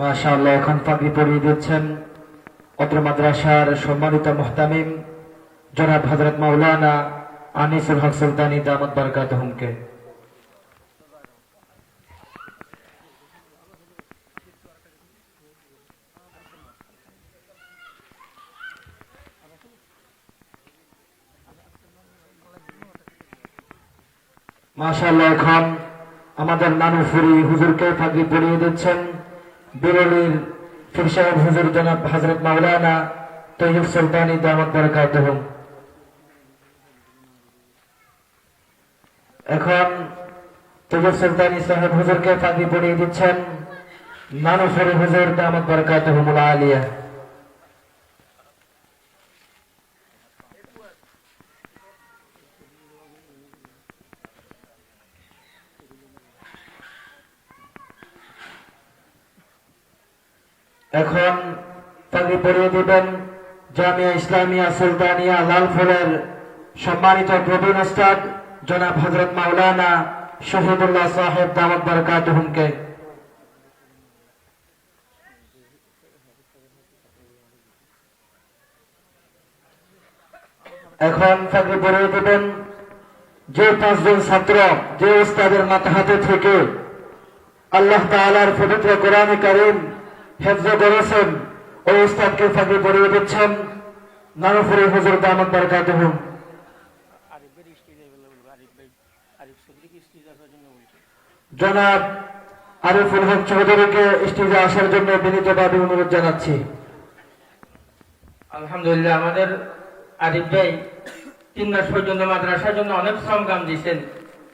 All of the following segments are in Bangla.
মাশাআল্লাহ, এখন পাগড়ি পরিয়ে দিচ্ছেন অত্র মাদ্রাসার সম্মানিত মোহতামিম, জনাব হজরত মাওলানা আনিসুল হক সুলতানি দামত বরকাত হুমকে। মাশাআল্লাহ, এখন আমাদের নানুফুরি হুজুরকে পাগড়ি পরিয়ে দিচ্ছেন। বিরলির ফির সাহেব হুজুর জনাব হজরত মাওলানা তৈয়ব সুলতানি দামত বরকাত এখন তৈয়ব সুলতানি সাহেব হুজুরকে পাগড়ি পরিয়ে দিচ্ছেন মানুষের হুজুর দামত বরকাত আলিয়া এখন পাগড়ি পরিয়ে দিবেন জামিয়া ইসলামিয়া সুলতানিয়া লালফুলের সম্মানিত প্রবীণ ওস্তাদ জনাব হজরত মাওলানা শহীদুল্লাহ সাহেব দামত বরকাতহুমকে। এখন পাগড়ি পরিয়ে দিবেন যে পাঁচজন ছাত্র, যে ওস্তাদের মাথা হাতে থেকে আল্লাহ তাআলার পবিত্র কোরআনে কারীম হেফজ করেছেন ওই উস্তাদকে ফাঁকি পড়িয়ে দিচ্ছেন। নানুফুরি হুজুর দামত জন্য বলছে জনাব আরিফুল হক চৌধুরীকে স্টেজে আসার জন্য বিনীতভাবে অনুরোধ জানাচ্ছি। আলহামদুলিল্লাহ, আমাদের আরিফ ভাই তিন মাস পর্যন্ত মাদ্রাসার জন্য অনেক শ্রম কাম দিয়েছেন।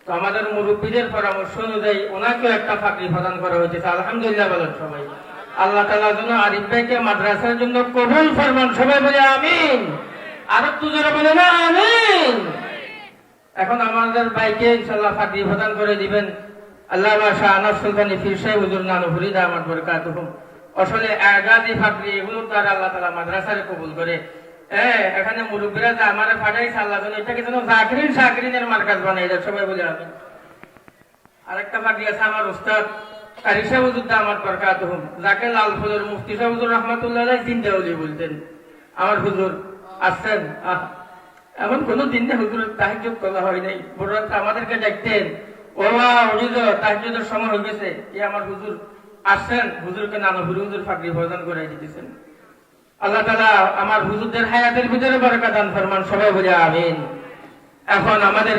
তো আমাদের মুরব্বীদের পরামর্শ অনুযায়ী ওনাকেও একটা ফাঁকরি প্রদান করা হয়েছে। আলহামদুলিল্লাহ বলেন সবাই। আল্লাহ তালা জন্য আরিফ ভাইকে মাদ্রাসার জন্য কবুল ফরমান, সবাই বলে আমিন। আর একটু বলে না, আমিন। এখন আমাদের বাইকে ইনশাল্লাহ ফাঁকরি প্রদান করে দিবেন। আল্লাহ সুলতানি আসলে আগাদি ফাঁকরি এগুলোর দ্বারা আল্লাহ তালা মাদ্রাসারে কবুল করে। হ্যাঁ এখানে মুরব্বীরা যে আমার ফাটাইছে আল্লাহ যেন এটাকে যেন জাকরিন সাকরিনের মার্কাজ বানাই সবাই বলে আমি আরেকটা ফাঁকরি আছে আমার উস্তাদ। আমাদেরকে দেখতেন। সময় হয়ে গেছে। আমার হুজুর আসছেন হুজুরকে নানা হুজুর ভোজন করে দিতেছেন। আল্লাহ তালা আমার হুজুরদের হায়াতের ভিতরে বরকা দান ফরমান সবাই বলে আমিন। এখন আমাদের